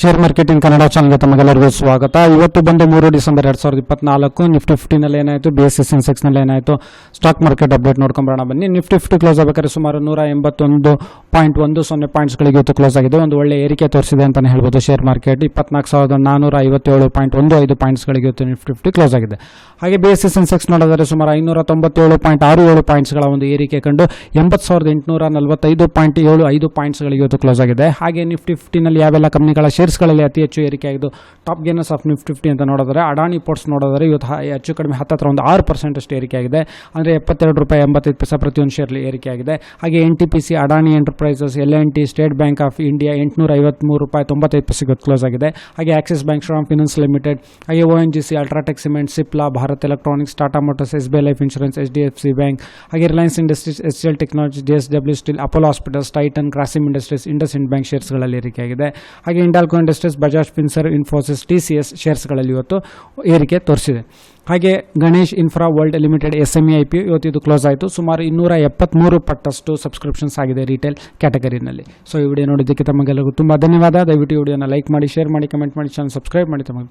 Share marketing Kannada ಚಾನಲ್ಗೆ ತಮಗೆಲ್ಲರಿಗೂ ಸ್ವಾಗತ. ಇವತ್ತು ಬಂದು ಮೂರು ಡಿಸೆಂಬರ್ ಎರಡು ಸಾವಿರದ ಇಪ್ಪತ್ನಾಲ್ಕು ನಿಫ್ಟಿ ಫಿಫ್ಟಿನಲ್ಲಿ ಏನಾಯಿತು? ಬಿ ಎಸ್ ಸಿ ಸೆನ್ಸೆಕ್ಸ್ನಲ್ಲಿ ಏನಾಯಿತು? ಸ್ಟಾಕ್ ಮಾರ್ಕೆಟ್ ಅಪ್ಡೇಟ್ ನೋಡ್ಕೊಂಬರೋಣ ಬನ್ನಿ. ನಿಫ್ಟಿ ಫಿಫ್ಟಿ ಕ್ಲೋಸ್ ಆಗಬೇಕಾದ್ರೆ ಸುಮಾರು ನೂರ ಎಂಬತ್ತೊಂದು ಪಾಯಿಂಟ್ ಒಂದು ಸೊನ್ನೆ ಪಾಯಿಂಟ್ಸ್ಗಳಿಗೆ ಇವತ್ತು ಕ್ಲೋಸ್ ಆಗಿದೆ. ಒಂದು ಒಳ್ಳೆ ಏರಿಕೆ ತೋರಿಸಿದೆ ಅಂತಲೇ ಹೇಳ್ಬೋದು ಶೇರ್ ಮಾರ್ಕೆಟ್ ಇಪ್ಪತ್ನಾಲ್ಕು ಸಾವಿರದ ನಾನ್ನೂರ ಐವತ್ತೇಳು ಪಾಯಿಂಟ್ ಒಂದು ಐದು ಪಾಯಿಂಟ್ಸ್ಗಳಿಗೆ ಇವತ್ತು ನಿಫ್ಟಿ ಫಿಫ್ಟಿ ಕ್ಲೋಸ್ ಆಗಿದೆ. ಹಾಗೆ ಬಿ ಎಸ್ ಸಿ ಸೆನ್ಸೆಕ್ಸ್ ನೋಡಿದರೆ ಸುಮಾರು ಐನೂರ ತೊಂಬತ್ತೇಳು ಪಾಯಿಂಟ್ ಆರು ಏಳು ಪಾಯಿಂಟ್ಸ್ಗಳ ಒಂದು ಏರಿಕೆ ಕಂಡು ಎಂಬತ್ತು ಸಾವಿರದ ಎಂಟುನೂರ ನಲವತ್ತೈದು ಪಾಯಿಂಟ್ ಏಳು ಐದು ಪಾಯಿಂಟ್ಸ್ಗಳಿಗೆ ಇವತ್ತು ಕ್ಲೋಸ್ ಆಗಿದೆ. ಹಾಗೆ ನಿಫ್ಟಿ ಫಿಫ್ಟಿನಲ್ಲಿ ಯಾವೆಲ್ಲ ಕಂಪ್ನಿಗಳ ಶೇರ್ಸ್ಗಳಲ್ಲಿ ಅತಿ ಹೆಚ್ಚು ಏರಿಕೆ ಆಗಿದೆ top gainers of Nifty fifty ಅಂತ ನೋಡಿದ್ರೆ, ಅಡಾನಿ ಪೋರ್ಟ್ಸ್ ನೋಡಿದ್ರೆ ಇವತ್ತು ಹೆಚ್ಚು ಕಡಿಮೆ ಹತ್ತತ್ರ ಒಂದು ಆರು ಪರ್ಸೆಂಟ್ ಅಷ್ಟು ಏರಿಕೆ ಆಗಿದೆ ಅಂದರೆ ಎಪ್ಪತ್ತೆರಡು ರೂಪಾಯಿ ಎಂಬತ್ತೈದು ಪೈಸೆ ಪ್ರತಿಯೊಂದು ಶೇರ್ಲಿ ಏರಿಕೆಯಾಗಿದೆ. ಹಾಗೆ N T P C Adani enterprises L N T state bank of India ಎಂಟುನೂರ ಐವತ್ತ್ಮೂರು ರೂಪಾಯಿ ತೊಂಬತ್ತೈದು ಪೈಸೆ ಇವತ್ತು ಕ್ಲೋಸ್ ಆಗಿದೆ. ಹಾಗೆ Axis bank Shriram finance limited ಹಾಗೆ O N G C UltraTech cement Cipla Bharat electronics Tata motors S B I life insurance H D F C bank ಹಾಗೆ Reliance industries S L technology D S W steel Apollo hospitals Titan Grasim industries IndusInd bank ಶೇರ್ಸ್ಗಳಲ್ಲಿ ಏರಿಕೆಯಾಗಿದೆ. ಹಾಗೆ Hindalco industries Bajaj Finserv Infosys T C S ಶೇರ್ಸ್ಗಳಲ್ಲಿ ಇವತ್ತು ಏರಿಕೆ ತೋರಿಸಿದೆ. ಹಾಗೆ Ganesh infra world limited S M I P ಇವತ್ತು ಇದು close ಆಯಿತು. ಸುಮಾರು ಇನ್ನೂರ ಎಪ್ಪತ್ತ್ಮೂರು ಪಟ್ಟಷ್ಟು ಸಬ್ಸ್ಕ್ರಿಪ್ಷನ್ಸ್ ಆಗಿದೆ ರಿಟೇಲ್ ಕ್ಯಾಟಗರಿನಲ್ಲಿ ಸೊ ಈ ವಿಡಿಯೋ ನೋಡಿದ್ದಕ್ಕೆ ತಮಗೆಲ್ಲರಿಗೂ ತುಂಬ ಧನ್ಯವಾದ. ದಯವಿಟ್ಟು ವಿಡಿಯೋನ ಲೈಕ್ ಮಾಡಿ ಶೇರ್ ಮಾಡಿ ಕಮೆಂಟ್ ಮಾಡಿ ಚಾನಲ್ ಸಬ್ಸ್ಕ್ರೈಬ್ ಮಾಡಿ ತಮಗೆ.